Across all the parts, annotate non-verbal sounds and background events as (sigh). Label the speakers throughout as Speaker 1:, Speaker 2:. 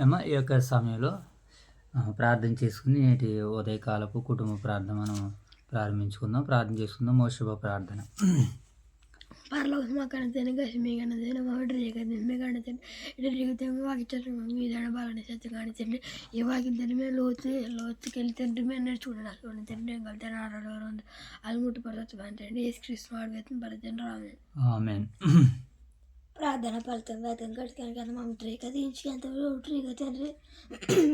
Speaker 1: ఏమో ఈ యొక్క సమయంలో ప్రార్థన చేసుకుని నేటి ఉదయకాలపు కుటుంబ ప్రార్థన మనం ప్రారంభించుకుందాం ప్రార్థన చేసుకుందాం ఓ ప్రార్థన
Speaker 2: పరలోక మా కనతేనే గసి మీ కనతేనే మా ఒడ్రి రేగది మీ కనతేనే ఇటు రిగితే వాకిచ్చట్లు మీ దడ బాలని సత్య కానితండి ఈ వాకింతండి మేము లోతు లోతుకి వెళ్తుంటే మేము నేర్చుకుంటాం చూడండి తండ్రి కలితే ఆడవారు ఉంది అలుముట్టు పడవచ్చు అంటండి ఏసు క్రీస్తు వాడు వేతం పడతండి రామే ప్రార్థన ఫలితం వేదం కట్టుకొని కదా మా ట్రీగా తీయించి ఎంత ట్రీగా తండ్రి.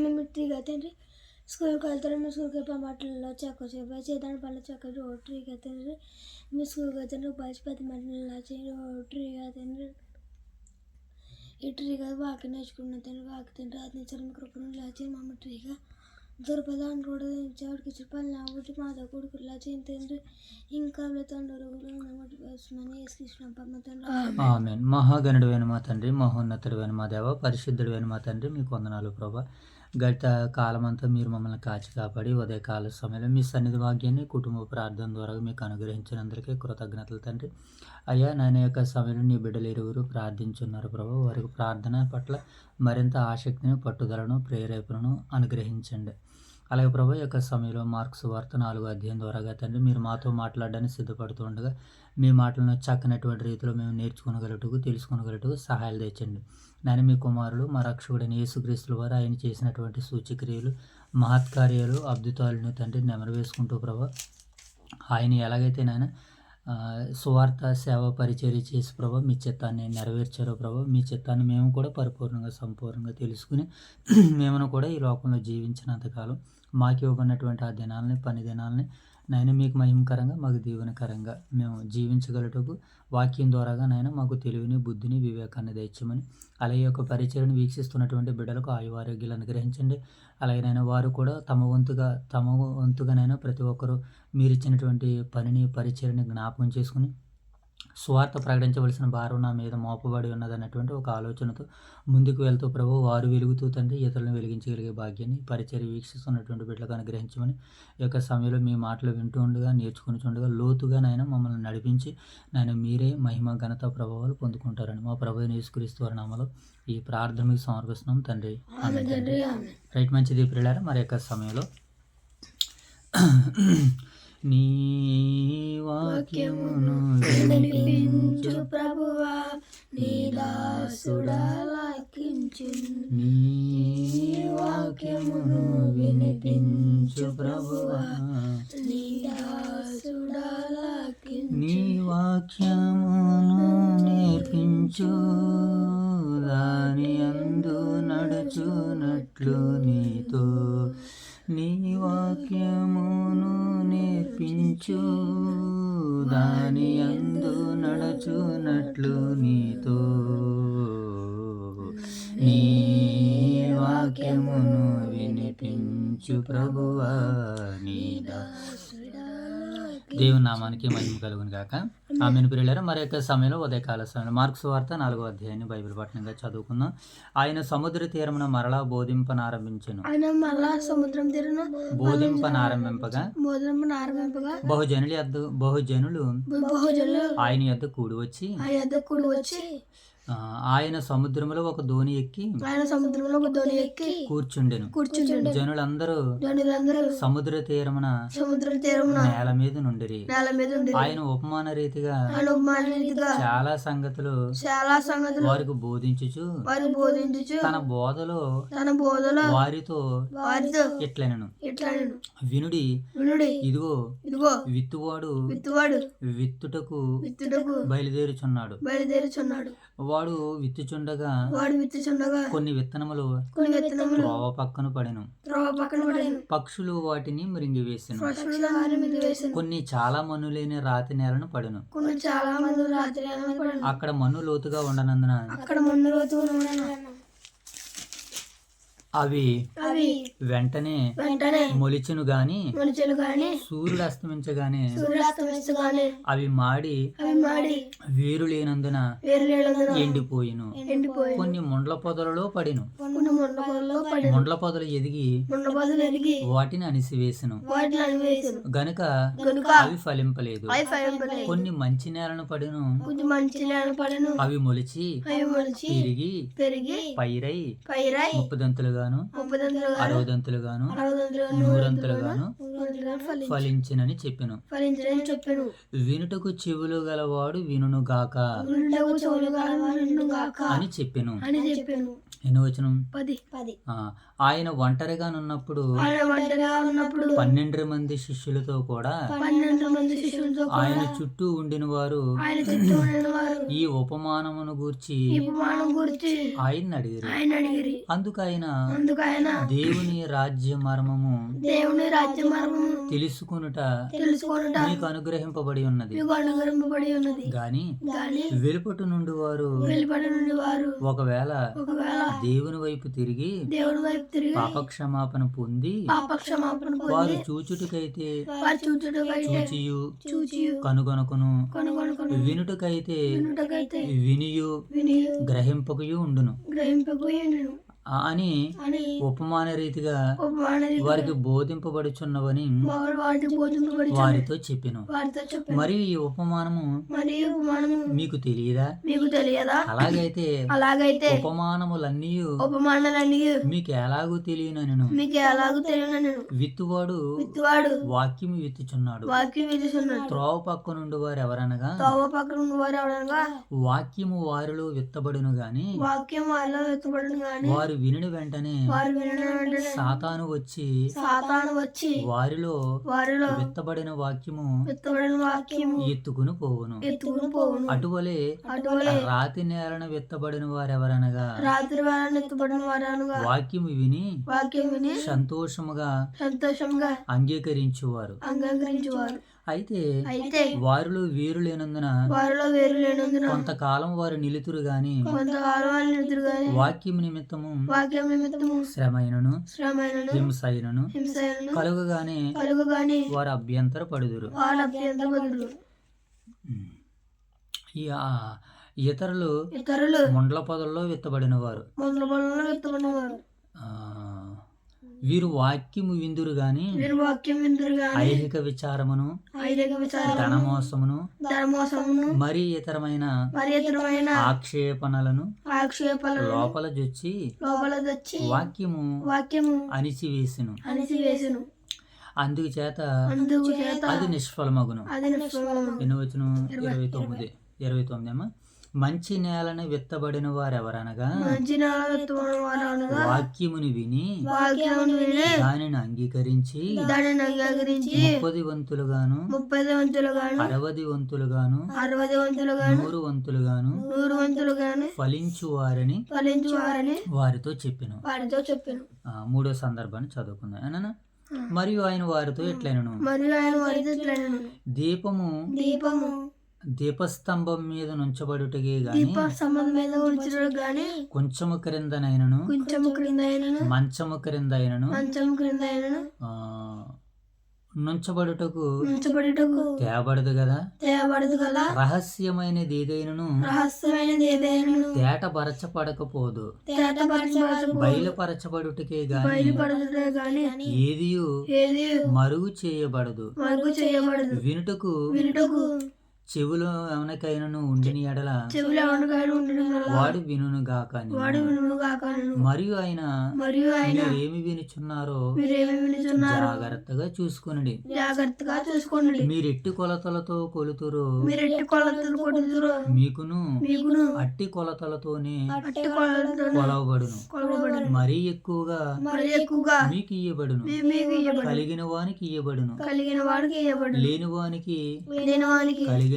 Speaker 2: మేము ట్రీగా తండ్రి. స్కూల్కి వెళ్తారు మీ స్కూల్కి వెళ్ళి మాటల్లో చెక్క చెప్పి చేతాడు పనులు చెక్క ట్రీగా తండ్రి మీ స్కూల్కి వెళ్తారు బస్ పది మంటల్లో చేయి. ట్రీగా తండ్రి ఈ ట్రీగా వాకి నేర్చుకున్న తండ్రి వాకి తండ్రి అది నుంచి కృపను లేచి మమ్మ ట్రీగా దొరపదాన్ని కూడా చోటుకి చెప్పాలి. నా ఒకటి మాతో కొడుకు తండ్రి ఇంకా తండ్రి.
Speaker 1: ఆమెన్. మహాగణుడు మా తండ్రి మహోన్నతుడు మా దేవ పరిశుద్ధుడు మా తండ్రి మీకు వందనాలు ప్రభా. గత కాలమంతా మీరు మమ్మల్ని కాచి కాపాడి ఉదయకాల సమయంలో మీ సన్నిధి భాగ్యాన్ని కుటుంబ ప్రార్థన ద్వారా మీకు అనుగ్రహించినందుకే కృతజ్ఞతలు తండ్రి. అయ్యా నాయన యొక్క సమయంలో నీ బిడ్డలు ఇరువురు ప్రార్థించున్నారు ప్రభు. వారికి ప్రార్థన పట్ల మరింత ఆసక్తిని పట్టుదలను ప్రేరేపణను అనుగ్రహించండి. అలాగే ప్రభు యొక్క సమయంలో మార్క్స్ వార్త నాలుగు అధ్యాయం ద్వారా తండ్రి మీరు మాతో మాట్లాడడానికి సిద్ధపడుతూ ఉండగా మీ మాటలను చక్కనటువంటి రీతిలో మేము నేర్చుకునగలటకు తెలుసుకునగలటకు సహాయాలు తెచ్చండి. నేను మీ కుమారుడు మా రక్షకుడైన యేసుక్రీస్తుల వారు ఆయన చేసినటువంటి సూచక్రియలు మహత్కార్యాలు అద్భుతాలను తండ్రి నెమరు వేసుకుంటూ ప్రభా ఆయన ఎలాగైతే నాయన సువార్త సేవ పరిచర్య చేసి ప్రభా మీ చిత్తాన్ని నెరవేర్చారు ప్రభా. మీ చిత్తాన్ని మేము కూడా పరిపూర్ణంగా సంపూర్ణంగా తెలుసుకుని (clears throat) మేము కూడా ఈ లోకంలో జీవించినంతకాలం మాకు ఇవ్వబడినటువంటి ఆ దినాలని పని దినాలని నాయన మీకు మహిమకరంగా మాకు దీవెనకరంగా మేము జీవించగలటకు వాక్యం ద్వారాగా నాయన మాకు తెలివిని బుద్ధిని వివేకాన్ని దయచమని అలాగే యొక్క పరిచయను వీక్షిస్తున్నటువంటి బిడ్డలకు ఆయు ఆరోగ్యాలు అనుగ్రహించండి. అలాగే నాయన వారు కూడా తమ వంతుగా తమ వంతుగానైనా ప్రతి ఒక్కరూ మీరు ఇచ్చినటువంటి పనిని పరిచయని జ్ఞాపకం చేసుకుని స్వార్థ ప్రకటించవలసిన భారం నా మీద మోపబడి ఉన్నదన్నటువంటి ఒక ఆలోచనతో ముందుకు వెళ్తూ ప్రభు వారు వెలుగుతూ తండ్రి ఇతరులను వెలిగించగలిగే భాగ్యాన్ని పరిచర్య వీక్షిస్తున్నటువంటి బిడ్డలకు అనుగ్రహించమని ఈ యొక్క సమయంలో మీ మాటలు వింటూ ఉండగా నేర్చుకుని ఉండగా లోతుగా నాయన మమ్మల్ని నడిపించి నాయన మీరే మహిమ ఘనత ప్రభావాలు పొందుకుంటారని మా ప్రభు యేసుక్రీస్తు వారి నామలో ఈ ప్రార్థన మీకు సమర్పిస్తున్నాం తండ్రి. రైట్ మంచిది ప్రియులారా మరి యొక్క సమయంలో నీ వాక్యమును
Speaker 2: ప్రభువా నీ
Speaker 1: దాసుడా. నామానికి మహిమ కలుగును గాక. ఆమెను ప్రియులారా మరి యొక్క సమయంలో ఉదయకాల సమయంలో మార్క్స్ వార్త నాలుగో అధ్యాయాన్ని బైబిల్ పట్టణంగా చదువుకుందాం. ఆయన సముద్ర తీరమున మరలా బోధింపనారంభించెను.
Speaker 2: ఆయన సముద్రం
Speaker 1: బోధింపనారంభింపగా బహుజనుల యొద్ద బహుజనులు
Speaker 2: బహుజనులు
Speaker 1: ఆయన యొద్ద కూడి వచ్చి
Speaker 2: ఆయన యొద్ద కూడి వచ్చి
Speaker 1: ఆయన సముద్రములో ఒక దోణి ఎక్కి
Speaker 2: ఆయన సముద్రంలో ఒక దోణి ఎక్కి
Speaker 1: కూర్చుండెను.
Speaker 2: కూర్చుండు
Speaker 1: జనులందరూ
Speaker 2: జనులందరూ
Speaker 1: సముద్ర తీరమున
Speaker 2: సముద్రం తీరమున
Speaker 1: నేల మీద నుండిరి.
Speaker 2: నేల మీద
Speaker 1: ఆయన ఉపమాన రీతిగా
Speaker 2: ఆయన ఉపమానరీతిగా
Speaker 1: చాలా సంగతులు
Speaker 2: చాలా సంగతులు
Speaker 1: వారికి బోధించుచు
Speaker 2: వారు బోధించుచు
Speaker 1: తన బోధలో
Speaker 2: తన బోధలో
Speaker 1: వారితో
Speaker 2: వారితో
Speaker 1: ఇట్లనను
Speaker 2: ఇట్లా నేను
Speaker 1: వినుడి
Speaker 2: వినుడి
Speaker 1: ఇదిగో
Speaker 2: ఇదిగో
Speaker 1: విత్తువాడు
Speaker 2: విత్తువాడు
Speaker 1: విత్తుటకు
Speaker 2: విత్తుటకు
Speaker 1: బయలుదేరుచున్నాడు.
Speaker 2: బయలుదేరుచున్నాడు.
Speaker 1: వాడు విత్తుచుండగా
Speaker 2: వాడు విత్తుచుండగా
Speaker 1: కొన్ని విత్తనములు
Speaker 2: కొన్ని విత్తనములు
Speaker 1: త్రోవ పక్కన పడెను.
Speaker 2: త్రోవ పక్కన పడాను.
Speaker 1: పక్షులు వాటిని మృంగివేసెను
Speaker 2: పశువుల వారి మీద వేసాను.
Speaker 1: కొన్ని చాలా మన్ను లేని రాతి నేలను పడెను.
Speaker 2: కొన్ని చాలా మంది రాత్రి అన్నం పడాను.
Speaker 1: అక్కడ మన్ను లోతుగా ఉండనందున
Speaker 2: అక్కడ మొన్న రోజు ఉన్నాను
Speaker 1: అవి వెంటనే
Speaker 2: వెంటనే
Speaker 1: మొలిచెను గాని సూర్యుడు అస్తమించగానే అవి మాడి
Speaker 2: అవి మాడి
Speaker 1: వేరు లేనందున ఎండిపోయిను.
Speaker 2: ఎండిపోయి
Speaker 1: కొన్ని ముండ్ల పొదలలో పడిను.
Speaker 2: కొన్ని ముండ్ల పొదల్లో పడి
Speaker 1: ముండ్ల పొదలు ఎదిగి
Speaker 2: ముండ్ల పొదలు ఎరిగి
Speaker 1: వాటిని
Speaker 2: అనివేశను
Speaker 1: గనుక
Speaker 2: గనుక
Speaker 1: అవి ఫలింపలేదు.
Speaker 2: అవి ఫలింపలేదు.
Speaker 1: కొన్ని మంచి నేలను పడిను. అవి మొలిచి
Speaker 2: అవి మొలిచి
Speaker 1: తిరిగి
Speaker 2: పెరిగి
Speaker 1: పైరై
Speaker 2: పైరాయి గాను అరవదంతులు
Speaker 1: నూరంతులుగాను
Speaker 2: ఫలించి
Speaker 1: ఫలించినని చెప్పెను. వినుటకు చెవులు గలవాడు వినును గాక
Speaker 2: ఉండవు చెవులు కాలను గాక
Speaker 1: అని చెప్పెను.
Speaker 2: అని చెప్పాను.
Speaker 1: ఎన్ని వచనం?
Speaker 2: పది. పది.
Speaker 1: ఆయన
Speaker 2: ఒంటరిగా ఉన్నప్పుడు
Speaker 1: పన్నెండు మంది శిష్యులతో కూడా
Speaker 2: పన్నెండు మంది శిష్యులతో
Speaker 1: ఆయన చుట్టూ ఉండిన వారు
Speaker 2: ఆయన చుట్టూ ఉండిన వారు
Speaker 1: ఈ ఉపమానమును గూర్చి
Speaker 2: ఈ ఉపమానం గురించి
Speaker 1: ఆయన అడిగిరి.
Speaker 2: ఆయన అడిగిరి.
Speaker 1: అందుకు ఆయన
Speaker 2: అందుకు ఆయన
Speaker 1: దేవుని రాజ్య మర్మము
Speaker 2: దేవుని రాజ్య మార్గము
Speaker 1: తెలుసుకొనుట
Speaker 2: తెలుసుకొనుట
Speaker 1: మీకు అనుగ్రహింపబడి ఉన్నది.
Speaker 2: మీకు అనుగ్రహింపబడి ఉన్నది.
Speaker 1: గాని
Speaker 2: గాని
Speaker 1: వెలుపటి నుండి వారు
Speaker 2: వెలుపడి నుండి వారు
Speaker 1: ఒకవేళ
Speaker 2: ఒకవేళ
Speaker 1: దేవుని వైపు తిరిగి
Speaker 2: దేవుని వైపు తిరిగి
Speaker 1: పాపక్షమాపణ పొంది
Speaker 2: పాపక్షమాపణ
Speaker 1: వారు చూచుటకైతే
Speaker 2: వారు చూచుటకైతే
Speaker 1: చూచియు
Speaker 2: చూచి
Speaker 1: కనుగొనకును
Speaker 2: కొనుగొనుకొని
Speaker 1: వినుటకైతే
Speaker 2: వినుటకైతే
Speaker 1: వినియు
Speaker 2: విని
Speaker 1: గ్రహింపకయు ఉండును.
Speaker 2: గ్రహింపబోయి నేను
Speaker 1: ఆ- అని ఉపమాన రీతిగా వారికి బోధింపబడుచున్నవని
Speaker 2: వారు
Speaker 1: వారితో చెప్పెను. మరియు ఈ ఉపమానము మీకు తెలియదా?
Speaker 2: మీకు తెలియదా?
Speaker 1: అలాగైతే
Speaker 2: అలాగైతే
Speaker 1: ఉపమానములన్నీ
Speaker 2: ఉపమానాలన్నీ
Speaker 1: మీకు ఎలాగూ తెలియనను
Speaker 2: మీకు ఎలాగో తెలియను నేను
Speaker 1: విత్తువాడు
Speaker 2: విత్తువాడు
Speaker 1: వాక్యం విత్తుచున్నాడు.
Speaker 2: వాక్యం విధిస్తున్నాడు
Speaker 1: త్రోవ పక్క నుండి వారు ఎవరనగా?
Speaker 2: తోవ పక్కన ఉన్నవారు ఎవడనగా
Speaker 1: వాక్యము వారిలో విత్తబడును గాని
Speaker 2: వాక్యం వారిలో వెతుబడిన గాని
Speaker 1: వారు వినిన వెంటనే
Speaker 2: వారు వినడం వెంటనే
Speaker 1: సాతాను వచ్చి
Speaker 2: సాతాను వచ్చి
Speaker 1: వారిలో
Speaker 2: వారిలో
Speaker 1: విత్తబడిన వాక్యము ఎత్తుకుని పోవును.
Speaker 2: ఎత్తుకుని పోవును.
Speaker 1: అటువలే
Speaker 2: అటువలే
Speaker 1: రాతి నేలన విత్తబడిన వారెవరనగా
Speaker 2: రాత్రి ఎత్తుబడిన వారనుగా
Speaker 1: వాక్యము విని
Speaker 2: వాక్యం విని
Speaker 1: సంతోషముగా
Speaker 2: సంతోషంగా
Speaker 1: అంగీకరించువారు.
Speaker 2: అంగీకరించేవారు.
Speaker 1: అయితే వారిలో వీరు లేనందున
Speaker 2: వారిలో వేరు లేనందున
Speaker 1: కొంతకాలం వారు నిలుతురు గాని
Speaker 2: కొంతకాలం వాళ్ళు నిద్ర గాని
Speaker 1: వాక్యం నిమిత్తము
Speaker 2: వాక్యం నిమిత్తము
Speaker 1: శ్రమైనను
Speaker 2: శ్రమైనను
Speaker 1: హింసైనను
Speaker 2: హింసలను
Speaker 1: కలుగుగానే
Speaker 2: కలుగు గాని
Speaker 1: వారు అభ్యంతర పడుదురు
Speaker 2: వాళ్ళ అభ్యంతర
Speaker 1: ఆ ఇతరులు
Speaker 2: ఇతరులు
Speaker 1: ముండ్ల పొదల్లో విత్తబడిన వారు
Speaker 2: మొదల పొలంలో ఎత్తుకున్నవారు
Speaker 1: ఆ, వీరు వాక్యము విందురు గాని
Speaker 2: వీరు వాక్యం విందురు గాని
Speaker 1: ఐహిక విచారమును
Speaker 2: విచారం
Speaker 1: ధనమోసమును
Speaker 2: ధర్మోసమును
Speaker 1: మరి ఇతరమైన
Speaker 2: మరి ఇతరమైన
Speaker 1: ఆక్షేపణలను
Speaker 2: ఆక్షేపాలను
Speaker 1: లోపల జొచ్చి
Speaker 2: లోపల తెచ్చి
Speaker 1: వాక్యము
Speaker 2: వాక్యము
Speaker 1: అణిచివేసెను.
Speaker 2: అణిచివేసును.
Speaker 1: అందుకు చేత అది నిష్ఫలమగును.
Speaker 2: అది నిష్ఫలము
Speaker 1: ఎన్ని ఇరవై తొమ్మిది. ఇరవై తొమ్మిది అమ్మా. మంచి నేలను విత్తబడిన వారెవరనగా? వాక్యముని విని దానిని అంగీకరించి
Speaker 2: దానిని అంగీకరించి
Speaker 1: ముప్పది వంతులుగాను
Speaker 2: ముప్పై వంతులు గాను
Speaker 1: అరవది వంతులుగాను
Speaker 2: అరవై వంతులు గాను
Speaker 1: నూరు వంతులుగాను
Speaker 2: నూరు వంతులు గాను
Speaker 1: ఫలించు వారని
Speaker 2: ఫలించు వారని
Speaker 1: వారితో చెప్పెను.
Speaker 2: వారితో చెప్పాను.
Speaker 1: ఆ, మూడో సందర్భాన్ని చదువుకుందాం. ఏనా మరియు ఆయన వారితో ఎట్లయినను?
Speaker 2: మరియు ఆయన వారితో ఇట్లనెను,
Speaker 1: దీపము
Speaker 2: దీపము
Speaker 1: దీపస్తంభం మీద నుంచబడుటగే గాని
Speaker 2: దీప సంబంధం మీద ఉంచడం గాని
Speaker 1: కొంచెము క్రిందనైనను
Speaker 2: కొంచెం క్రింద అయినను
Speaker 1: మంచము క్రిందైనను
Speaker 2: మంచం క్రింద అయినను
Speaker 1: ఆ, నుంచబడుటకు
Speaker 2: ఉంచబడుటకు
Speaker 1: తేబడదు కదా
Speaker 2: తేబడదు గల
Speaker 1: రహస్యమైనది ఏదైనను
Speaker 2: రహస్యమైనది ఏదైనను
Speaker 1: తేటపరచబడకపోదు.
Speaker 2: తేటపరచబడదు
Speaker 1: బయలుపరచబడుటకే గాని
Speaker 2: బయలుపడదు గాని
Speaker 1: ఏదియు మరుగు చేయబడదు.
Speaker 2: మరుగు చేయబడదు.
Speaker 1: వినుటకు
Speaker 2: వినుటకు
Speaker 1: చెవులో ఎవరికైనాను ఉండిన ఎడల?
Speaker 2: చెవులు
Speaker 1: వాడు వినును గాక
Speaker 2: వాడు వినుడు కాకను
Speaker 1: మరియు ఆయన
Speaker 2: మరియు ఆయన
Speaker 1: మీరేమి వినుచున్నారో
Speaker 2: మీరేమి వినుచున్నారు
Speaker 1: జాగ్రత్తగా చూసుకునండి.
Speaker 2: జాగ్రత్తగా చూసుకోండి
Speaker 1: మీరు ఎట్టి కొలతలతో కొలుతురు
Speaker 2: మీరు ఎట్టి కొలతలు కొడుతురు
Speaker 1: మీకును
Speaker 2: మీకును
Speaker 1: అట్టి కొలతలతోనే
Speaker 2: అట్టి కొలతలు
Speaker 1: కొలవబడును.
Speaker 2: కొలవబడును.
Speaker 1: మరీ ఎక్కువగా
Speaker 2: మరి ఎక్కువగా
Speaker 1: మీకు ఇయ్యబడును.
Speaker 2: మీకు ఇవ్వబడు
Speaker 1: కలిగిన వానికి ఇయ్యబడును.
Speaker 2: కలిగిన వాడికి ఇవ్వబడు
Speaker 1: లేని వానికి
Speaker 2: లేని వానికి
Speaker 1: కలిగిన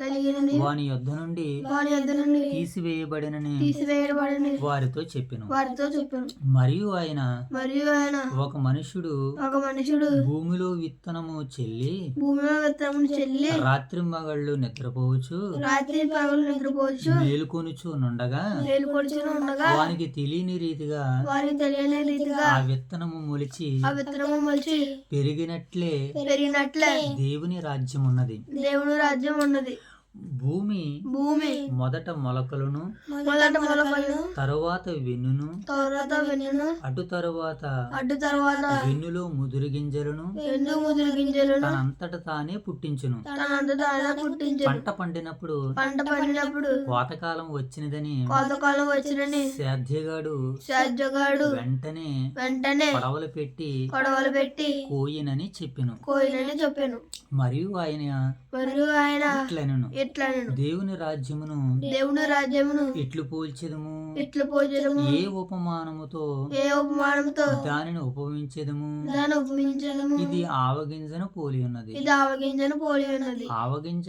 Speaker 1: కలిగినది వాని యొద్ద నుండి
Speaker 2: వారి యొద్ద నుండి
Speaker 1: తీసివేయబడినని
Speaker 2: తీసివేయబడని
Speaker 1: వారితో చెప్పెను.
Speaker 2: వారితో చెప్పాను.
Speaker 1: మరియు ఆయన
Speaker 2: మరియు ఆయన
Speaker 1: ఒక మనుషుడు
Speaker 2: ఒక మనుషుడు
Speaker 1: భూమిలో విత్తనము చెల్లి
Speaker 2: భూమిలో విత్తనములు చెల్లి
Speaker 1: రాత్రి మగళ్ళు నిద్రపోవచ్చు
Speaker 2: రాత్రి పగలు నిద్రపోవచ్చు
Speaker 1: మేలుకొనుచు నుండగా
Speaker 2: మేలుకొడుచుని ఉండగా
Speaker 1: వానికి తెలియని రీతిగా
Speaker 2: వారికి తెలియని రీతిగా
Speaker 1: ఆ విత్తనము మొలిచి
Speaker 2: ఆ విత్తనము మొలిచి
Speaker 1: పెరిగినట్లే
Speaker 2: పెరిగినట్లే
Speaker 1: దేవుని రాజ్యం ఉన్నది
Speaker 2: దేవుని రాజ్యం సామర్థ్యం ఉన్నది.
Speaker 1: భూమి
Speaker 2: భూమి
Speaker 1: మొదట మొలకలను
Speaker 2: మొదట మొలకలను
Speaker 1: తరువాత వెన్నును
Speaker 2: తర్వాత వెన్నును
Speaker 1: అటు తరువాత
Speaker 2: అడ్డు తర్వాత
Speaker 1: వెన్నులో ముదురు గింజలను
Speaker 2: ఎండు ముదురు గింజలను
Speaker 1: తనంతట తానే పుట్టించును.
Speaker 2: తనంత తానే పుట్టించను.
Speaker 1: పంట పండినప్పుడు
Speaker 2: పంట పండినప్పుడు
Speaker 1: కోతకాలం వచ్చినదని
Speaker 2: కోతకాలం వచ్చినని
Speaker 1: సేద్యగాడు
Speaker 2: శాజ్యగాడు
Speaker 1: వెంటనే
Speaker 2: వెంటనే
Speaker 1: పడవలు పెట్టి
Speaker 2: కొడవలు పెట్టి
Speaker 1: కోయినని చెప్పెను.
Speaker 2: కోయినని చెప్పాను.
Speaker 1: మరియు ఆయన
Speaker 2: మరియు ఆయన
Speaker 1: ఇట్లనెను. దేవుని రాజ్యమును
Speaker 2: దేవుని రాజ్యమును
Speaker 1: ఇట్లు పోల్చెదము?
Speaker 2: ఇట్లు పోజడము
Speaker 1: ఏ ఉపమానముతో?
Speaker 2: ఏ ఉపమానంతో
Speaker 1: దానిని ఉపమించెదము?
Speaker 2: దాన్ని ఉపమించడము
Speaker 1: ఇది ఆవగింజను పోలి ఉన్నది.
Speaker 2: ఇది ఆవగింజను పోలి ఉన్నది.
Speaker 1: ఆవగింజ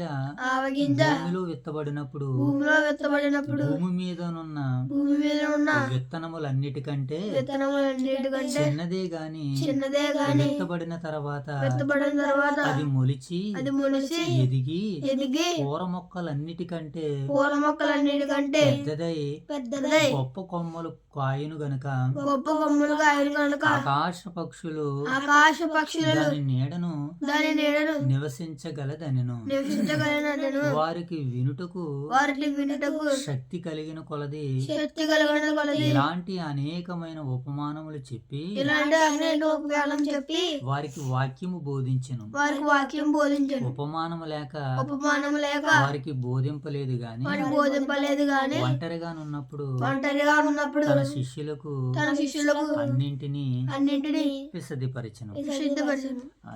Speaker 2: ఆవగింజ
Speaker 1: భూమిలో విత్తబడినప్పుడు
Speaker 2: భూమిలో విత్తబడినప్పుడు
Speaker 1: భూమి మీదనున్న
Speaker 2: భూమి మీద ఉన్న
Speaker 1: విత్తనములన్నిటికంటే
Speaker 2: విత్తనములన్నిటికంటే
Speaker 1: చిన్నదే గాని
Speaker 2: చిన్నదే గాని
Speaker 1: విత్తబడిన తర్వాత
Speaker 2: విత్తబడిన తర్వాత
Speaker 1: అది మొలిచి
Speaker 2: అది మొలిచి
Speaker 1: ఎదిగి
Speaker 2: ఎదిగి
Speaker 1: కూర మొక్కలన్నిటికంటే
Speaker 2: పూల మొక్కలన్నిటికంటే
Speaker 1: పెద్దదై
Speaker 2: పెద్దదై
Speaker 1: గొప్ప కొమ్మలు కాయను గనుక
Speaker 2: గొప్ప కొమ్ములుగా ఆయన కనుక
Speaker 1: ఆకాశ పక్షులు
Speaker 2: ఆకాశ పక్షులను
Speaker 1: దాని నీడను
Speaker 2: దాని నీడను
Speaker 1: నివసించగలదనెను.
Speaker 2: నివసించగలిగినను
Speaker 1: వారికి వినుటకు
Speaker 2: వారికి వినుటకు
Speaker 1: శక్తి కలిగిన కొలది.
Speaker 2: శక్తి కలిగిన కొలది.
Speaker 1: ఇలాంటి అనేకమైన ఉపమానములు చెప్పి
Speaker 2: ఇలాంటి అనేక ఉపకారం చెప్పి
Speaker 1: వారికి వాక్యము బోధించెను.
Speaker 2: వారికి వాక్యం బోధించను.
Speaker 1: ఉపమానము లేక
Speaker 2: ఉపమానం లేక
Speaker 1: వారికి బోధింపలేదు గాని
Speaker 2: బోధింపలేదు గాని
Speaker 1: ఒంటరిగానున్నప్పుడు
Speaker 2: ఒంటరిగా ఉన్నప్పుడు
Speaker 1: తన శిష్యులకు
Speaker 2: తన శిష్యులకు
Speaker 1: అన్నింటినీ
Speaker 2: అన్నింటినీ
Speaker 1: విశదీపరచను.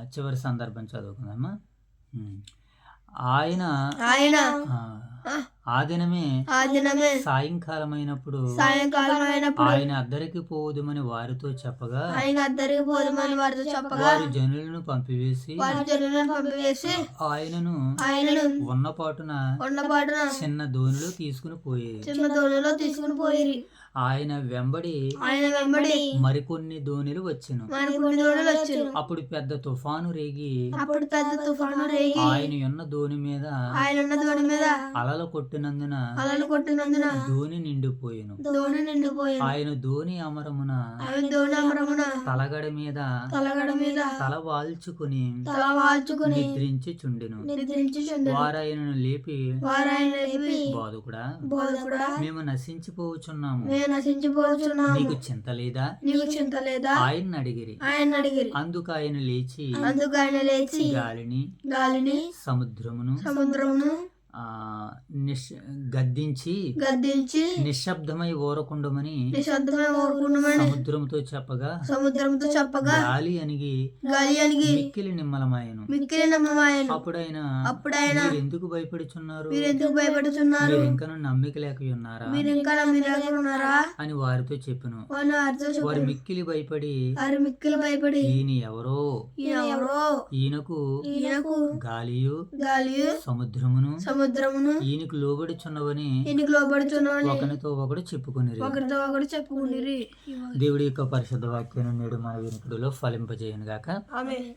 Speaker 1: చివరి సందర్భం చదువుకుందామా. ఆయన
Speaker 2: ఆయన.
Speaker 1: ఆ, దినమే
Speaker 2: ఆ దినమే
Speaker 1: సాయంకాలమైనప్పుడు
Speaker 2: సాయంకాలం అయినప్పుడు
Speaker 1: ఆయన అద్దరికి పోదుమని వారితో చెప్పగా
Speaker 2: ఆయన అద్దరికి పోదమని వారితో చెప్పగా
Speaker 1: వారు జనులను పంపివేసి
Speaker 2: వారి జనులను పంపివేసి
Speaker 1: ఆయనను
Speaker 2: ఆయనను
Speaker 1: ఉన్నపాటున
Speaker 2: కొండపాటున
Speaker 1: చిన్న దోణిలో తీసుకుని పోయేది
Speaker 2: చిన్న దోణిలో తీసుకుని పోయి
Speaker 1: ఆయన వెంబడి
Speaker 2: ఆయన వెంబడి
Speaker 1: మరికొన్ని దోణిలు వచ్చెను. అప్పుడు పెద్ద తుఫాను రేగి
Speaker 2: అప్పుడు పెద్ద తుఫాను రేగి
Speaker 1: ఆయన ఉన్న దోణి మీద
Speaker 2: ఆయన ఉన్న దోణి మీద
Speaker 1: అలలు కొట్టినందున
Speaker 2: అలలు కొట్టినందున
Speaker 1: దోణి నిండిపోయెను.
Speaker 2: దోణి నిండిపోయింది
Speaker 1: ఆయన దోణి అమరమున
Speaker 2: ఆయన దోణి అమరమున
Speaker 1: తలగడ మీద
Speaker 2: తలగడ మీద
Speaker 1: తల వాల్చుకుని
Speaker 2: తల వాల్చుకుని
Speaker 1: నిద్రించి చుండెను
Speaker 2: నిద్రించి చుండెను
Speaker 1: వారాయనను లేపి
Speaker 2: వారు ఆయన లేపి
Speaker 1: బాధకుడా
Speaker 2: బోధకుడా
Speaker 1: మేము నశించిపోవచ్చున్నాము
Speaker 2: మేము నశించిపోతున్నాము
Speaker 1: నీకు చింత లేదా?
Speaker 2: నీకు చింత లేదా?
Speaker 1: ఆయన్ని అడిగిరి.
Speaker 2: ఆయన అడిగిరి.
Speaker 1: అందుకు ఆయన లేచి
Speaker 2: అందుకు ఆయన లేచి
Speaker 1: గాలిని
Speaker 2: గాలిని
Speaker 1: సముద్రమును
Speaker 2: సముద్రమును
Speaker 1: నిష్ గద్దించి
Speaker 2: గద్దించి
Speaker 1: నిశ్శబ్దమై ఓరకుండమని
Speaker 2: నిశ్శబ్దమే ఓరుకున్నామని
Speaker 1: సముద్రముతో చెప్పగా
Speaker 2: సముద్రంతో చెప్పగా
Speaker 1: గాలి అనిగి
Speaker 2: గాలి అనిగి
Speaker 1: మిక్కిలి నిమ్మలమాయను.
Speaker 2: మిక్కిలి నమ్మమాయను
Speaker 1: అప్పుడైనా
Speaker 2: అప్పుడైనా
Speaker 1: మీరు ఎందుకు భయపడుచున్నారు?
Speaker 2: మీరు ఎందుకు భయపడుతున్నారు
Speaker 1: మీరు ఇంకా నమ్మిక లేక ఉన్నారా
Speaker 2: మీరు ఇంకా నమ్మిరాకున్నారా
Speaker 1: అని వారితో చెప్పెను.
Speaker 2: వారు
Speaker 1: మిక్కిలి భయపడి
Speaker 2: వారు మిక్కిలి భయపడి
Speaker 1: ఈయన ఎవరో?
Speaker 2: ఈయన ఎవరో?
Speaker 1: ఈయనకు
Speaker 2: ఈయనకు
Speaker 1: గాలియు
Speaker 2: గాలియు
Speaker 1: సముద్రమును
Speaker 2: సముద్రమును
Speaker 1: ఈయనకు లోబడుచున్నవని
Speaker 2: ఈయనకు లోబడుతున్నామని
Speaker 1: ఒకరితో ఒకడు చెప్పుకుని
Speaker 2: ఒకరితో ఒకరు చెప్పుకుని
Speaker 1: దేవుడి యొక్క పరిశుద్ధ వాక్యం నేడు మన వినికుడిలో ఫలింపజేయను గాక.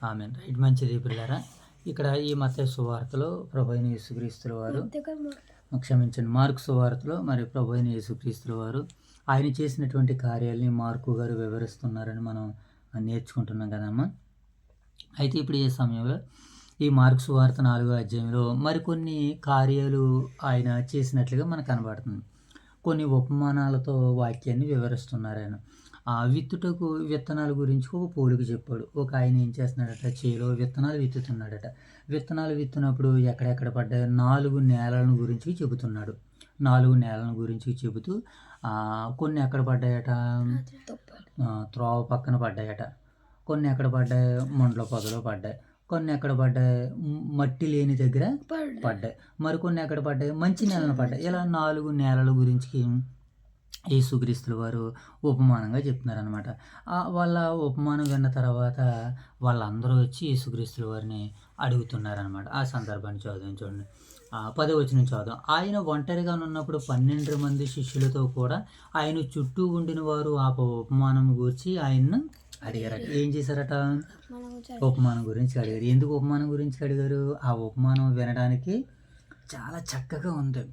Speaker 2: ఆమె
Speaker 1: రైట్ మంచిది పిల్లరా. ఇక్కడ ఈ మత సువార్తలో ప్రభు అయిన యేసుక్రీస్తుల వారు క్షమించండి మార్కు సువార్తలో మరి ప్రభు అయిన యేసుక్రీస్తుల వారు ఆయన చేసినటువంటి కార్యాలని మార్కు గారు వివరిస్తున్నారని మనం నేర్చుకుంటున్నాం కదమ్మా. అయితే ఇప్పుడు ఈ సమయంలో ఈ మార్క్స్ వార్త నాలుగో అధ్యాయంలో మరికొన్ని కార్యాలు ఆయన చేసినట్లుగా మనకు కనబడుతుంది. కొన్ని ఉపమానాలతో వాక్యాన్ని వివరిస్తున్నారు ఆయన. ఆ విత్తుటకు విత్తనాల గురించి ఒక పోలిక చెప్పాడు. ఒక ఆయన ఏం చేస్తున్నాడట? చేలో విత్తనాలు విత్తుతున్నాడట. విత్తనాలు విత్తినప్పుడు ఎక్కడెక్కడ పడ్డాయో నాలుగు నేలలను గురించి చెబుతున్నాడు. నాలుగు నేలల గురించి చెబుతూ కొన్ని ఎక్కడ పడ్డాయట? త్రోవ పక్కన పడ్డాయట. కొన్ని ఎక్కడ పడ్డాయి? మొండ్ల పొదలో పడ్డాయి. కొన్ని ఎక్కడ పడ్డాయి? మట్టి లేని దగ్గర పడ్డాయి. మరికొన్ని ఎక్కడ పడ్డాయి? మంచి నేలను పడ్డాయి. ఇలా నాలుగు నేలల గురించి యేసుక్రీస్తుల వారు ఉపమానంగా చెప్తున్నారనమాట వాళ్ళ ఉపమానం విన్న తర్వాత వాళ్ళందరూ వచ్చి యేసుక్రీస్తుల వారిని అడుగుతున్నారనమాట ఆ సందర్భాన్ని చదువు చూడండి. ఆ, పదో వచ్చిన చదువు ఆయన ఒంటరిగా ఉన్నప్పుడు పన్నెండు మంది శిష్యులతో కూడా ఆయన చుట్టూ ఉండిన వారు ఆ ఉపమానం గురించి ఆయన్ను అడిగారట. (laughs) ఏం చేశారట? ఉపమానం గురించి అడిగారు. ఎందుకు ఉపమానం గురించి అడిగారు? ఆ ఉపమానం వినడానికి చాలా చక్కగా ఉంది.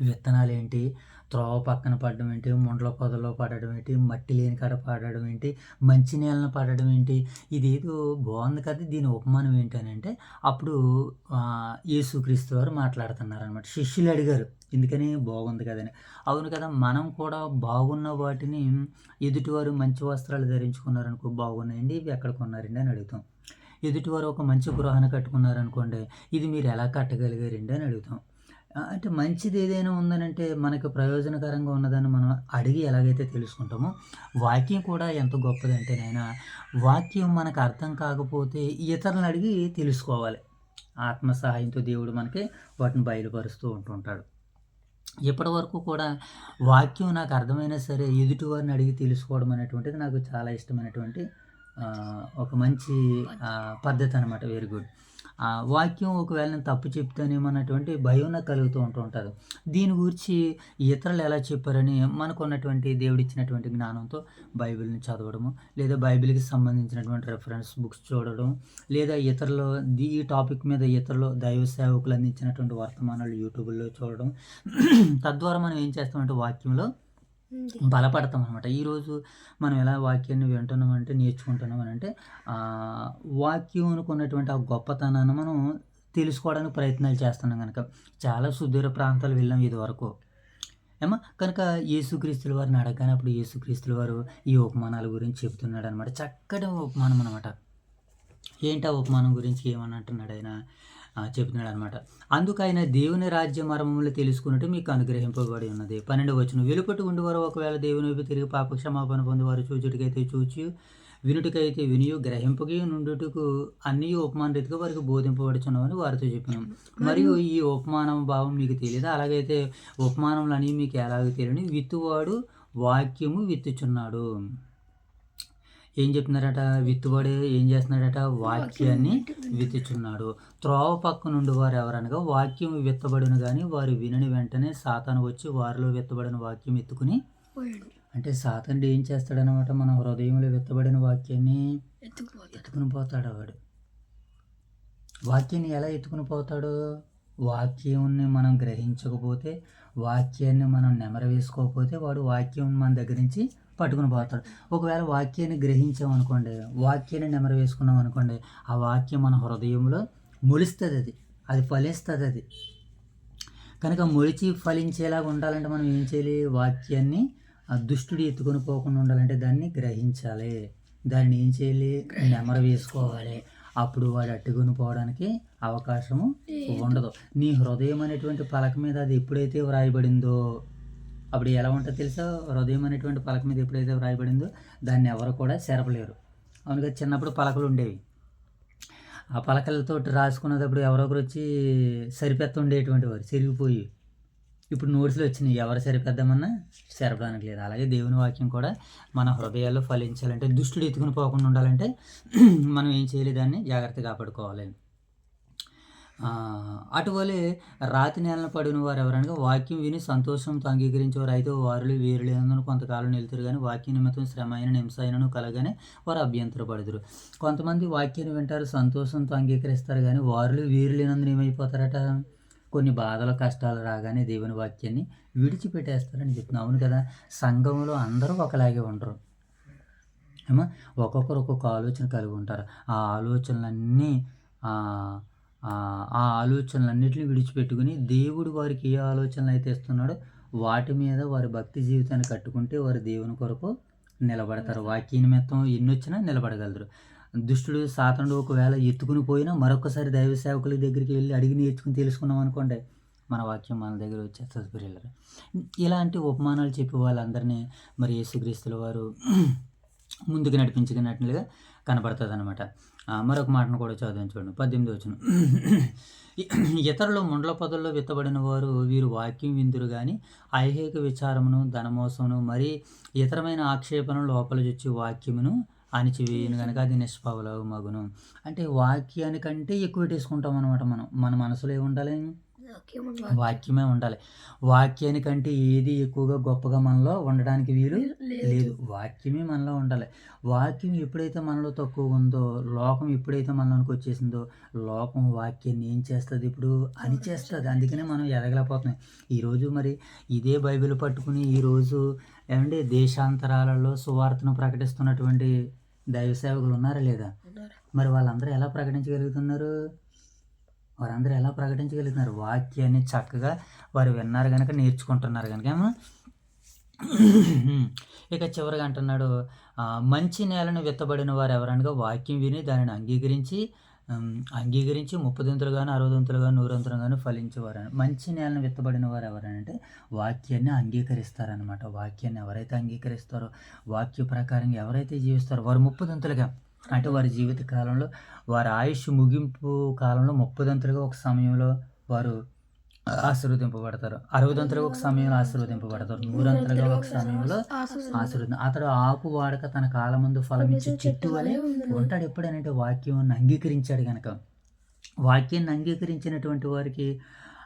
Speaker 1: విత్తనాలు ఏంటి త్రోవ పక్కన పడడం ఏంటి? ముండ్ల పొదలో పడడం ఏంటి? మట్టి లేని కాడ పడడం ఏంటి? మంచి నేలను పడడం ఏంటి? ఇదేదో బాగుంది కదా దీని ఉపమానం ఏంటి అని అంటే అప్పుడు యేసుక్రీస్తు వారు మాట్లాడుతున్నారు అనమాట శిష్యులు అడిగారు ఎందుకని బాగుంది కదని అవును కదా మనం కూడా బాగున్న వాటిని ఎదుటివారు మంచి వస్త్రాలు ధరించుకున్నారనుకో బాగున్నాయండి ఇవి ఎక్కడ కొన్నారండి? అని అడుగుతాం. ఎదుటివారు ఒక మంచి గృహాన్ని కట్టుకున్నారనుకోండి ఇది మీరు ఎలా కట్టగలిగారండి? అని అడుగుతాం. అంటే మంచిది ఏదైనా ఉందనంటే మనకు ప్రయోజనకరంగా ఉన్నదని మనం అడిగి ఎలాగైతే తెలుసుకుంటామో వాక్యం కూడా ఎంత గొప్పదంటే నైనా వాక్యం మనకు అర్థం కాకపోతే ఇతరులను అడిగి తెలుసుకోవాలి. ఆత్మ సహాయంతో దేవుడు మనకి వాటిని బయలుపరుస్తూ ఉంటుంటాడు. ఇప్పటి వరకు కూడా వాక్యం నాకు అర్థమైనా సరే ఎదుటి వారిని అడిగి తెలుసుకోవడం అనేటువంటిది నాకు చాలా ఇష్టమైనటువంటి ఒక మంచి పద్ధతి అనమాట వెరీ గుడ్ వాక్యం ఒకవేళ నేను తప్పు చెప్తానేమన్నటువంటి భయం కలుగుతూ ఉంటూ ఉంటుంది. దీని గురించి ఇతరులు ఎలా చెప్పారని మనకు ఉన్నటువంటి దేవుడిచ్చినటువంటి జ్ఞానంతో బైబిల్ని చదవడము లేదా బైబిల్కి సంబంధించినటువంటి రెఫరెన్స్ బుక్స్ చూడడం లేదా ఇతరులు ఈ టాపిక్ మీద ఇతరులు దైవ సేవకులు అందించినటువంటి వర్తమానాలు యూట్యూబ్లో చూడడం. తద్వారా మనం ఏం చేస్తామంటే వాక్యంలో బలపడతాం అనమాట ఈరోజు మనం ఎలా వాక్యాన్ని వింటున్నాం అంటే నేర్చుకుంటున్నాం అని అంటే వాక్యం అనుకున్నటువంటి ఆ గొప్పతనాన్ని మనం తెలుసుకోవడానికి ప్రయత్నాలు చేస్తున్నాం కనుక చాలా సుదూర ప్రాంతాలు వెళ్ళాం ఇదివరకు. ఏమా ఏమో కనుక యేసుక్రీస్తుల వారిని అడగగానే అప్పుడు యేసుక్రీస్తుల వారు ఈ ఉపమానాల గురించి చెప్తున్నాడు అనమాట చక్కటి ఉపమానం అనమాట ఏంటి ఆ ఉపమానం గురించి ఏమని అంటున్నాడు ఆయన? ఆ, చెప్తున్నాడు అనమాట అందుకు ఆయన దేవుని రాజ్య మర్మములు తెలుసుకున్నట్టు మీకు అనుగ్రహింపబడి ఉన్నది. పన్నెండు వచ్చిన వెలుపటి ఉండేవారు ఒకవేళ దేవుని వైపు తిరిగి పాప క్షమాపణ పొందేవారు చూచుటికైతే చూచి వినుటికైతే వినియు గ్రహింపకి నుండుటకు అన్ని ఉపమాన రీతిగా వారికి బోధింపబడుచున్నామని వారితో చెప్పినాం. మరియు ఈ ఉపమానం భావం మీకు తెలియదు? అలాగైతే ఉపమానములు అని మీకు ఎలాగో తెలియని విత్తువాడు వాక్యము విత్తుచున్నాడు. ఏం చెప్తున్నారట విత్తువాడు ఏం చేస్తున్నాడట? వాక్యాన్ని విత్తుచున్నాడు త్రోవ పక్క నుండి వారు ఎవరనగా వాక్యం విత్తబడిన కానీ వారు వినని వెంటనే సాతాను వచ్చి వారిలో విత్తబడిన వాక్యం ఎత్తుకుని
Speaker 2: పోయాడు.
Speaker 1: అంటే సాతానుడు ఏం చేస్తాడనమాట? మన హృదయంలో విత్తబడిన వాక్యాన్ని ఎత్తుకుని పోతాడు వాడు. వాక్యాన్ని ఎలా ఎత్తుకుని పోతాడు? వాక్యాన్ని మనం గ్రహించకపోతే వాక్యాన్ని మనం నెమర వేసుకోకపోతే వాడు వాక్యం మన దగ్గర నుంచి పట్టుకుని పోతాడు ఒకవేళ వాక్యాన్ని గ్రహించామనుకోండి వాక్యాన్ని నెమర వేసుకున్నాం అనుకోండి ఆ వాక్యం మన హృదయంలో మొలుస్తుంది అది. అది ఫలిస్తుంది అది. కనుక మొలిచి ఫలించేలాగా ఉండాలంటే మనం ఏం చేయాలి? వాక్యాన్ని ఆ దుష్టుడు ఎత్తుకొని పోకుండా ఉండాలంటే దాన్ని గ్రహించాలి. దాన్ని ఏం చేయాలి? నెమర వేసుకోవాలి. అప్పుడు వాడు అట్టుకొని పోవడానికి అవకాశము ఉండదు. నీ హృదయం అనేటువంటి పలక మీద అది ఎప్పుడైతే వ్రాయబడిందో అప్పుడు ఎలా ఉంటుందో తెలుసా? హృదయం అనేటువంటి పలక మీద ఎప్పుడైతే వ్రాయబడిందో దాన్ని ఎవరు కూడా చెరపలేరు అవును కదా చిన్నప్పుడు పలకలు ఉండేవి. ఆ పలకలతో రాసుకునేటప్పుడు ఎవరో ఒకరు వచ్చి సరిపెత్త ఉండేటువంటి వారు చెరిగిపోయి ఇప్పుడు నోట్స్లు వచ్చినాయి ఎవరు సరిపెద్దామన్నా సరిపడానికి లేదు. అలాగే దేవుని వాక్యం కూడా మన హృదయాల్లో ఫలించాలంటే దుష్టుడు ఎత్తుకుని పోకుండా ఉండాలంటే మనం ఏం చేయాలి? దాన్ని జాగ్రత్తగా కాపాడుకోవాలి. అటువలే రాతి నేలను పడిన వారు ఎవరనగా వాక్యం విని సంతోషంతో అంగీకరించేవారు. అయితే వారిలో వీరులేనందున కొంతకాలం నిలుతురు కానీ వాక్య నిమిత్తం శ్రమ అయిన హింస అయినను కలగానే వారు అభ్యంతరపడుదురు. కొంతమంది వాక్యాన్ని వింటారు సంతోషంతో అంగీకరిస్తారు కానీ వారులు వీరులేనందున ఏమైపోతారట? కొన్ని బాధలు కష్టాలు రాగానే దేవుని వాక్యాన్ని విడిచిపెట్టేస్తారని చెప్తున్నాను అవును కదా సంఘంలో అందరూ ఒకలాగే ఉండరు. ఏమో ఒక్కొక్కరు ఒక్కొక్క ఆలోచన కలిగి ఉంటారు. ఆ ఆలోచనలన్నీ ఆ, ఆలోచనలన్నింటినీ విడిచిపెట్టుకుని దేవుడు వారికి ఏ ఆలోచనలు అయితే ఇస్తున్నాడో వాటి మీద వారి భక్తి జీవితాన్ని కట్టుకుంటే వారు దేవుని కొరకు నిలబడతారు. వాక్య నిమిత్తం ఎన్ని వచ్చినా నిలబడగలరు. దుష్టుడు సాతనుడు ఒకవేళ ఎత్తుకుని పోయినా మరొకసారి దైవ సేవకుల దగ్గరికి వెళ్ళి అడిగి నేర్చుకుని తెలుసుకున్నాం అనుకోండి మన వాక్యం మన దగ్గర వచ్చేస్తుంది పిల్లలు. ఇలాంటి ఉపమానాలు చెప్పి వాళ్ళందరినీ మరి యేసుక్రీస్తుల వారు ముందుకు నడిపించుకున్నట్లుగా కనపడుతుంది అనమాట మరొక మాటను కూడా చదివాను చూడండి. పద్దెనిమిది వచ్చిన. ఇతరులు ముండ్ల పొదల్లో విత్తబడిన వారు వీరు వాక్యం విందురు కానీ ఐహిక విచారమును ధనమోసమును మరి ఇతరమైన ఆక్షేపణలు లోపల చొచ్చి వాక్యమును అణిచివేయను కనుక అది నిష్ఫలవు మగును అంటే వాక్యానికంటే ఎక్కువ తీసుకుంటాం అనమాట మనం. మన మనసులో ఏముండాలి? వాక్యమే ఉండాలి. వాక్యానికంటే ఏది ఎక్కువగా గొప్పగా మనలో ఉండడానికి వీలు లేదు వాక్యమే మనలో ఉండాలి. వాక్యం ఎప్పుడైతే మనలో తక్కువ ఉందో లోకం ఎప్పుడైతే మనలోకి వచ్చేసిందో లోకం వాక్యాన్ని ఏం చేస్తుంది ఇప్పుడు? అని చేస్తుంది అందుకనే మనం ఎదగలేకపోతున్నాం. ఈరోజు మరి ఇదే బైబిల్ పట్టుకుని ఈరోజు ఏమంటే దేశాంతరాలలో సువార్తను ప్రకటిస్తున్నటువంటి దైవ సేవకులు ఉన్నారా లేదా? మరి వాళ్ళందరూ ఎలా ప్రకటించగలుగుతున్నారు? వారందరూ ఎలా ప్రకటించగలుగుతున్నారు? వాక్యాన్ని చక్కగా వారు విన్నారు కనుక నేర్చుకుంటున్నారు కనుక ఏమో? ఇక చివరిగా అంటున్నాడు మంచి నేలను విత్తబడిన వారు ఎవరనగా వాక్యం విని దానిని అంగీకరించి అంగీకరించి ముప్పదంతులు కానీ అరవదంతులు కానీ నూరంతులు కానీ ఫలించేవారు మంచి నేలను విత్తబడిన వారు ఎవరంటే వాక్యాన్ని అంగీకరిస్తారనమాట. వాక్యాన్ని ఎవరైతే అంగీకరిస్తారో వాక్య ప్రకారంగా ఎవరైతే జీవిస్తారో వారు ముప్పదంతులుగా అంటే వారి జీవిత కాలంలో వారి ఆయుష్ ముగింపు కాలంలో ముప్పదంతులుగా ఒక సమయంలో వారు ఆశీర్వదింపబడతారు. అరవదంతులుగా ఒక సమయంలో ఆశీర్వదింపబడతారు. నూరంతులుగా ఒక సమయంలో ఆశీర్వదం అతడు ఆకు వాడక తన కాలం ముందు ఫలమిచ్చే చెట్టు వలె ఉంటాడు ఎప్పుడనంటే వాక్యాన్ని అంగీకరించాడు గనక. వాక్యాన్ని అంగీకరించినటువంటి వారికి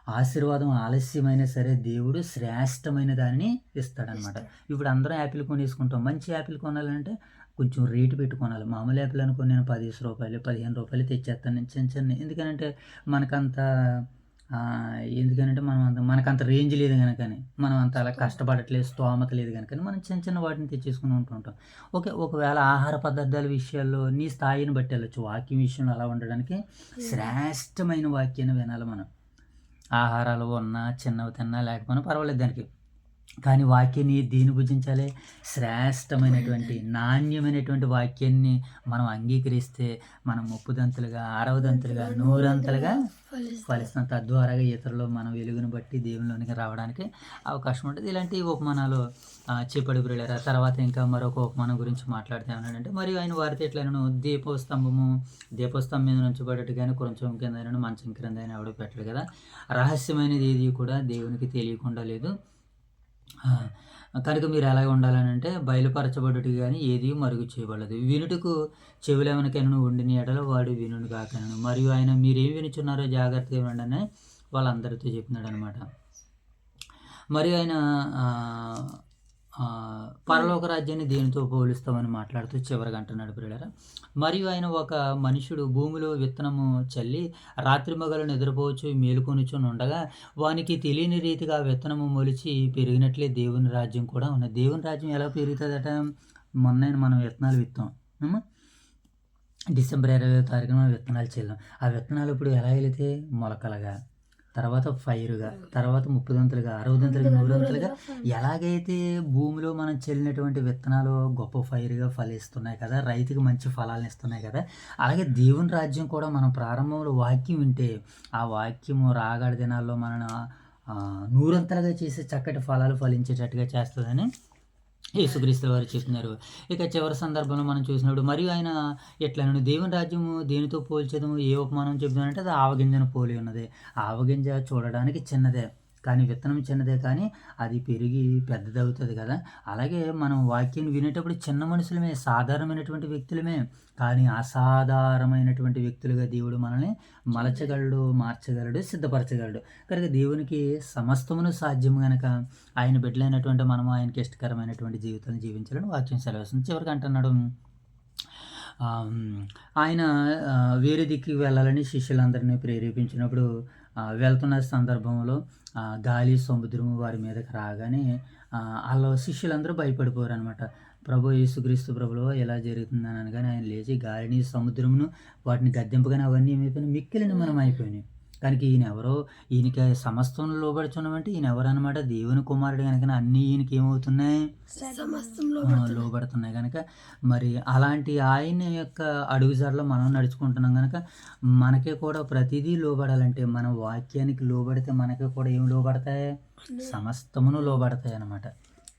Speaker 1: ఆశీర్వాదం ఆలస్యమైనా సరే దేవుడు శ్రేష్టమైన దానిని ఇస్తాడనమాట ఇప్పుడు అందరం యాపిల్ కొనేసుకుంటాం. మంచి యాపిల్ కొనాలంటే కొంచెం రేటు పెట్టి కొనాలి. మామూలు యాపిల్ అనుకో నేను పదిహేను రూపాయలు పదిహేను రూపాయలు తెచ్చేస్తాను నేను చిన్న చిన్న. ఎందుకంటే మనకంత ఎందుకంటే మనం అంత మనకంత రేంజ్ లేదు కనుకని మనం అంత అలా కష్టపడట్లేదు స్తోమత లేదు కనుక మనం చిన్న చిన్న వాటిని తెచ్చేసుకుని ఉంటుంటాం ఓకే ఒకవేళ ఆహార పదార్థాల విషయాల్లో నీ స్థాయిని బట్టి వెళ్ళచ్చు. వాక్యం విషయంలో అలా ఉండడానికి శ్రేష్టమైన వాక్యాన్ని వినాలి మనం. ఆహారాలు ఉన్నా చిన్నవి తిన్నా లేకపోయినా పర్వాలేదు దానికి. కానీ వాక్యాన్ని దీని భుజించాలి? శ్రేష్టమైనటువంటి నాణ్యమైనటువంటి వాక్యాన్ని మనం అంగీకరిస్తే మనం ముప్పుదంతులుగా అరవదంతులుగా నూరంతులుగా ఫలిస్తాం. తద్వారాగా ఇతరులు మన వెలుగును బట్టి దేవునిలోనికి రావడానికి అవకాశం ఉంటుంది. ఇలాంటి ఉపమానాలు చేపడి పిల్లరా తర్వాత ఇంకా మరొక ఉపమానం గురించి మాట్లాడితే ఏమన్నాడంటే మరియు ఆయన వారితో ఎట్లైనా దీపోస్తంభము దీపోస్తంభం మీద నుంచబడేట్టు కానీ కొంచెం కింద మంచం క్రింద అయినా ఎవడో పెట్టడు కదా. రహస్యమైనది ఏది కూడా దేవునికి తెలియకుండా లేదు. కనుక మీరు ఎలా ఉండాలని అంటే బయలుపరచబడుటి కానీ ఏది మరుగు చేయబడదు వినుటకు చెవులేమనకైనా ఉండిన ఎడల వాడు వినుడు కాకనను మరియు ఆయన మీరేం వినుచున్నారో జాగ్రత్తగా వినండి వాళ్ళందరితో చెప్పినాడు అనమాట మరియు ఆయన పరలోక రాజ్యాన్ని దేనితో పోలుస్తామని మాట్లాడుతూ చివరిగా అంటున్నాడు ప్రియులరా. మరియు ఆయన ఒక మనుషుడు భూమిలో విత్తనము చల్లి రాత్రి మగలు నిద్రపోవచ్చు మేలుకొనుచు ఉండగా వానికి తెలియని రీతిగా విత్తనము మొలిచి పెరిగినట్లే దేవుని రాజ్యం కూడా ఉన్నది. దేవుని రాజ్యం ఎలా పెరుగుతుందట? మొన్న మనం విత్తనాలు విత్తాం. డిసెంబర్ ఇరవై తారీఖున విత్తనాలు చెల్లాం. ఆ విత్తనాలు ఇప్పుడు ఎలా వెళితే మొలకలుగా? తర్వాత ఫైరుగా తర్వాత ముప్పదంతులుగా అరవదంతులుగా నూరంతులుగా ఎలాగైతే భూమిలో మనం చెల్లినటువంటి విత్తనాలు గొప్ప ఫైర్గా ఫలిస్తున్నాయి కదా రైతుకి మంచి ఫలాలను ఇస్తున్నాయి కదా అలాగే దేవుని రాజ్యం కూడా మనం ప్రారంభంలో వాక్యం వింటే ఆ వాక్యము రాగాడి దినాల్లో మన నూరంతలుగా చేసే చక్కటి ఫలాలు ఫలించేటట్టుగా చేస్తుందని యేసుక్రీస్తు వారు చెప్తున్నారు ఇక చివరి సందర్భంలో మనం చూసినప్పుడు మరియు ఆయన ఎట్లనను దేవుని రాజ్యము దేనితో పోల్చదము? ఏ ఉపమానం చెప్తానంటే అది ఆవగింజను పోలి ఉన్నది. ఆవగింజ చూడడానికి చిన్నదే. కానీ విత్తనం చిన్నదే కానీ అది పెరిగి పెద్దదవుతుంది కదా. అలాగే మనం వాక్యాన్ని వినేటప్పుడు చిన్న మనుషులమే సాధారణమైనటువంటి వ్యక్తులమే. కానీ అసాధారణమైనటువంటి వ్యక్తులుగా దేవుడు మనల్ని మలచగలడు మార్చగలడు సిద్ధపరచగలడు. కనుక దేవునికి సమస్తమును సాధ్యం కనుక ఆయన బిడ్డలైనటువంటి మనము ఆయనకి ఇష్టకరమైనటువంటి జీవితాన్ని జీవించాలని వాక్యం సెలవుస్తుంది. చివరికి అంటున్నాడు ఆయన వేరే దిక్కి వెళ్ళాలని శిష్యులందరినీ ప్రేరేపించినప్పుడు వెళ్తున్న సందర్భంలో గాలి సముద్రము వారి మీదకి రాగానే వాళ్ళ శిష్యులందరూ భయపడిపోరు అనమాట ప్రభు యేసుక్రీస్తు ప్రభులో ఎలా జరుగుతుందని అనగానే ఆయన లేచి గాలిని సముద్రమును వాటిని గద్దెంపగానే అవన్నీ ఏమైపోయినాయి? మిక్కిలిని మనం అయిపోయినాయి కనుక ఈయన ఎవరో ఈయనకి సమస్తం లోబడుచున్నామంటే ఈయన ఎవరన్నమాట దేవుని కుమారుడు కనుక అన్నీ ఈయనకి ఏమవుతున్నాయి లోబడుతున్నాయి. కనుక మరి అలాంటి ఆయన యొక్క అడుగుజాడలో మనం నడుచుకుంటున్నాం కనుక మనకే కూడా ప్రతిదీ లోబడాలంటే మన వాక్యానికి లోబడితే మనకి కూడా ఏం లోబడతాయి? సమస్తమును లోబడతాయి అన్నమాట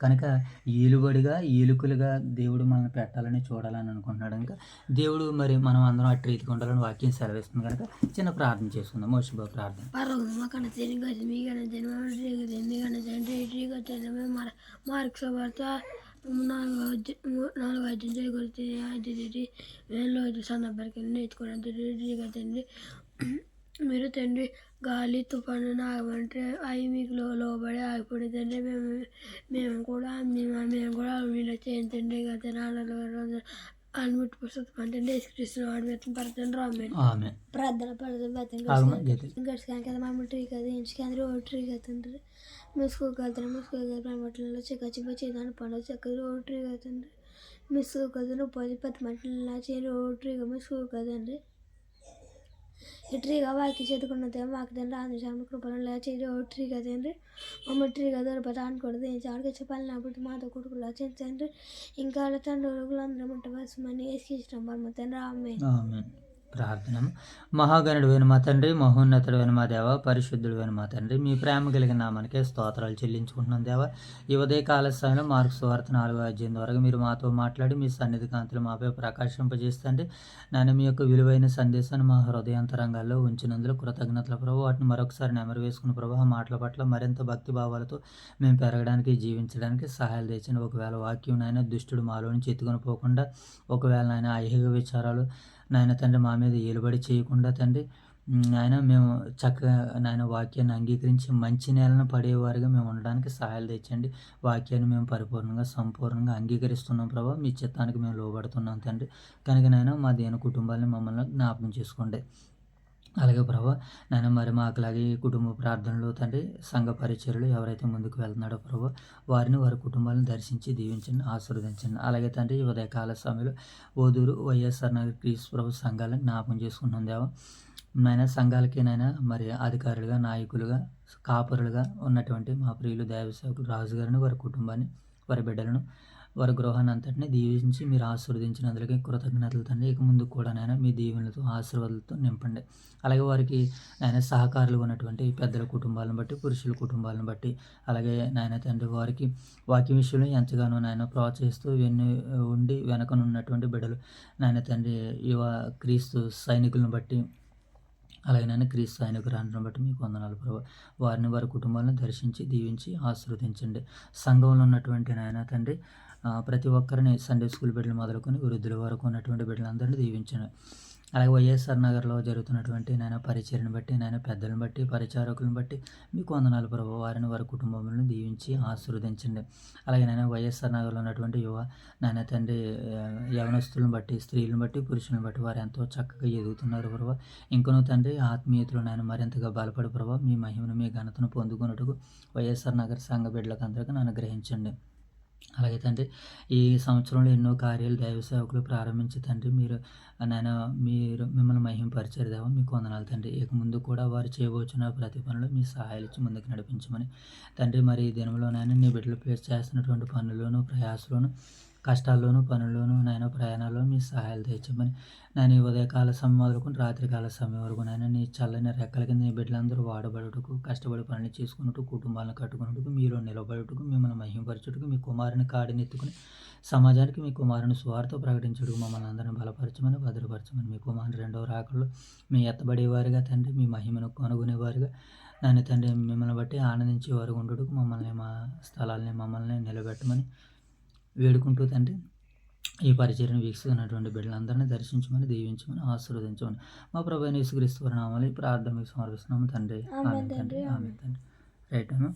Speaker 1: కనుక ఏలుబడిగా ఏలుకలుగా దేవుడు మనల్ని పెట్టాలని చూడాలని అనుకుంటున్నాడు కనుక దేవుడు మరి మనం అందరం అటు రీతిగా ఉండాలని వాక్యం సెలవిస్తుంది కనుక చిన్న ప్రార్థన చేసుకుందాం. మోషుభ ప్రార్థన.
Speaker 2: ట్రీగా మార్క్స్ పడతా నాలుగు నాలుగు అధ్యయనం చేయగలిగితే అది తిని వేలో ఐదు మీరు తండ్రి గాలి తుఫాను నాగమంటే అవి మీకు లో లోబడి ఆగిపోయి తండ్రి మేము మేము కూడా మేము మేము కూడా మీరు చేయండి కదా నాలుగు అన్నిటి పుస్తకం అంటే నేర్చుకృష్ణ వాడి మీద పడుతుంది రామే
Speaker 1: ఆమె
Speaker 2: ప్రార్థన పడుతుంది
Speaker 1: గీత
Speaker 2: గడిచికాని కదా మా ట్రీ కదా. ఇంచుకి రోజు ట్రీ అవుతుండ్రి మీ స్కూల్కి వెళ్తాను మీ స్కూల్కి వెళ్తాను మట్లలో చెక్క చిప్ప చేద్దాను పండుగ చెక్క రోజు ట్రీ అవుతుంది మీ పది పది మట్లలో చేయి రోజు ట్రీగా మీ స్కూల్కి కదండి ఈ ట్రీగా వాకి చేతుకున్నదే మాకు తండ్రి ఆంధ్రశామ కృపణ చేయి రోజు ట్రీ కదండి మమ్మ ట్రీగా దొరపతి అనుకూడదు ఏం ఆడికి చెప్పాలి నాప్పుడు మాతో కొడుకులా చేయండి ఇంకా వాళ్ళ తండ్రులు అందరం ఉంటవలసి వేసి ఇష్టం పరమ తండ్రి ఆమె
Speaker 1: ఆమె ప్రార్థన మహాగణుడు మా తండ్రి మహోన్నతుడు మా దేవ పరిశుద్ధుడు మా తండ్రి మీ ప్రేమ కలిగిన నామానికే స్తోత్రాలు చెల్లించుకుంటున్నాం దేవ. ఈ ఉదయ కాల సమయంలో నాలుగు అధ్యయనం నాలుగో అధ్యాయం ద్వారా మీరు మాతో మాట్లాడి మీ సన్నిధి కాంతులు మాపై ప్రకాశింపజేస్తండి. నన్ను మీ యొక్క విలువైన సందేశాన్ని మా హృదయాంతరంగాల్లో ఉంచినందులో కృతజ్ఞతల ప్రభు. వాటిని మరొకసారి నెమరు వేసుకున్న ప్రభు మాటల పట్ల మరింత భక్తి భావాలతో మేము పెరగడానికి జీవించడానికి సహాయాలు తెచ్చిన ఒకవేళ వాక్యం నాయన దుష్టుడు మాలో నుంచి ఎత్తుకొని పోకుండా ఒకవేళ నాయన ఐహిక విచారాలు నాయన తండ్రి మా మీద ఏలుబడి చేయకుండా తండ్రి ఆయన నాయన మేము చక్కగా నాయన వాక్యాన్ని అంగీకరించి మంచి నేలను పడేవారుగా మేము ఉండడానికి సహాయాలు తెచ్చండి. వాక్యాన్ని మేము పరిపూర్ణంగా సంపూర్ణంగా అంగీకరిస్తున్నాం ప్రభావ మీ చిత్తానికి మేము లోబడుతున్నాం తండ్రి. కనుక నాయన మా దేని కుటుంబాన్ని మమ్మల్ని జ్ఞాపకం చేసుకోండి. అలాగే ప్రభా నాయన మరి మాకులాగే ఈ కుటుంబ ప్రార్థనలు తండ్రి సంఘ పరిచర్లు ఎవరైతే ముందుకు వెళ్తున్నాడో ప్రభా వారిని వారి కుటుంబాలను దర్శించి దీవించండి ఆశీర్వదించండి. అలాగే తండ్రి ఉదయకాల సమయంలో ఓదూరు వైఎస్ఆర్ నగర్ క్రీస్ ప్రభు సంఘాలను జ్ఞాపకం చేసుకుంటున్నాం దేవా. నాయన సంఘాలకి నాయన మరి అధికారులుగా నాయకులుగా కాపరులుగా ఉన్నటువంటి మా ప్రియులు దైవసేవకులు రాజు గారిని వారి కుటుంబాన్ని వారి బిడ్డలను వారి గృహాన్ని అంతటిని దీవించి మీరు ఆశీర్వదించినందులకి కృతజ్ఞతలు తండ్రి. ఇక ముందు కూడా నాయన మీ దీవెనలతో ఆశీర్వాదాలతో నింపండి. అలాగే వారికి నాయన సహకారులు ఉన్నటువంటి పెద్దల కుటుంబాలను బట్టి పురుషుల కుటుంబాలను బట్టి అలాగే నాయన తండ్రి వారికి వాక్య విషయంలో ఎంతగానో నాయన ప్రోత్సహిస్తూ వెన్ను ఉండి వెనకనున్నటువంటి బిడ్డలు నాయన తండ్రి యువ క్రీస్తు సైనికులను బట్టి అలాగే నాయన క్రీస్తు సైనికు రాను బట్టి మీకు వందనాలు ప్రభు. వారిని వారి కుటుంబాలను దర్శించి దీవించి ఆశీర్వదించండి. సంఘంలో ఉన్నటువంటి నాయన తండ్రి ప్రతి ఒక్కరిని సండే స్కూల్ బిడ్డలు మొదలుకొని వృద్ధుల వరకు ఉన్నటువంటి బిడ్డలందరినీ దీవించండి అలాగే వైఎస్ఆర్ నగర్లో జరుగుతున్నటువంటి నాయన పరిచయను బట్టి నాయన పెద్దలను బట్టి పరిచారకులను బట్టి మీకు వందనాలు ప్రభు వారిని వారి కుటుంబములను దీవించి ఆశీర్వదించండి. అలాగే నాయన వైఎస్ఆర్ నగర్లో ఉన్నటువంటి యువ నాయన తండ్రి యవనస్తులను బట్టి స్త్రీలను బట్టి పురుషులను బట్టి వారు ఎంతో చక్కగా ఎదుగుతున్నారు ప్రభావ ఇంకనూ తండ్రి ఆత్మీయతలు నేను మరింతగా బలపడి ప్రభావ మీ మహిమను మీ ఘనతను పొందుకున్నట్టుకు వైఎస్ఆర్ నగర్ సంఘ బిడ్డలకు అందరికీ నన్ను గ్రహించండి అలాగే తండ్రి ఈ సంవత్సరంలో ఎన్నో కార్యాలు దైవ సేవకులు ప్రారంభించి తండ్రి మీరు నాయన మీరు మిమ్మల్ని మహింపరిచారు దేవా మీకు వందనాలు తండ్రి. ఇక ముందు కూడా వారు చేయబోచున్న ప్రతి పనులు మీ సహాయాలు ఇచ్చి ముందుకు నడిపించమని. తండ్రి మరి ఈ దినంలోనైనా నీ బిడ్డలు పేరు చేస్తున్నటువంటి పనుల్లోనూ ప్రయాసలోను కష్టాల్లోనూ పనుల్లోనూ నాయన ప్రయాణాల్లో మీ సహాయాలు తెచ్చమని నేను ఈ ఉదయకాల సమయం మొదలుకొని రాత్రికాల సమయం వరకు నాయన నీ చల్లని రెక్కల కింద నీ బిడ్డలందరూ వాడబడుటకు కష్టపడి పనులు చేసుకున్నట్టు కుటుంబాలను కట్టుకున్నట్టుకు మీలో నిలబడుటకు మిమ్మల్ని మహింపరచుటకు మీ కుమారుని కాడినెత్తుకుని సమాజానికి మీ కుమారుని స్వార్థ ప్రకటించుటకు మమ్మల్ని అందరిని బలపరచమని భద్రపరచమని మీ కుమారుని రెండవ రాకల్లో మీ ఎత్తబడేవారుగా తండ్రి మీ మహిమను కనుగొనేవారుగా. నన్ను తండ్రి మిమ్మల్ని బట్టి ఆనందించే వారు ఉండటకు మమ్మల్ని మా స్థలాల్ని మమ్మల్ని నిలబెట్టమని వేడుకుంటూ తండ్రి ఈ పరిచయను వీక్షిస్తున్నటువంటి బిడ్డలందరినీ దర్శించమని దీవించమని ఆశీర్వదించమని మా ప్రభు యేసుక్రీస్తు నామాలు ఈ ప్రార్థన మీకు సమర్పిస్తున్నాము తండ్రి.
Speaker 2: ఆమేన్
Speaker 1: ఆమె తండ్రి
Speaker 2: తండ్రి,
Speaker 1: ఆమె తండ్రి. రైట్ అమ్మా.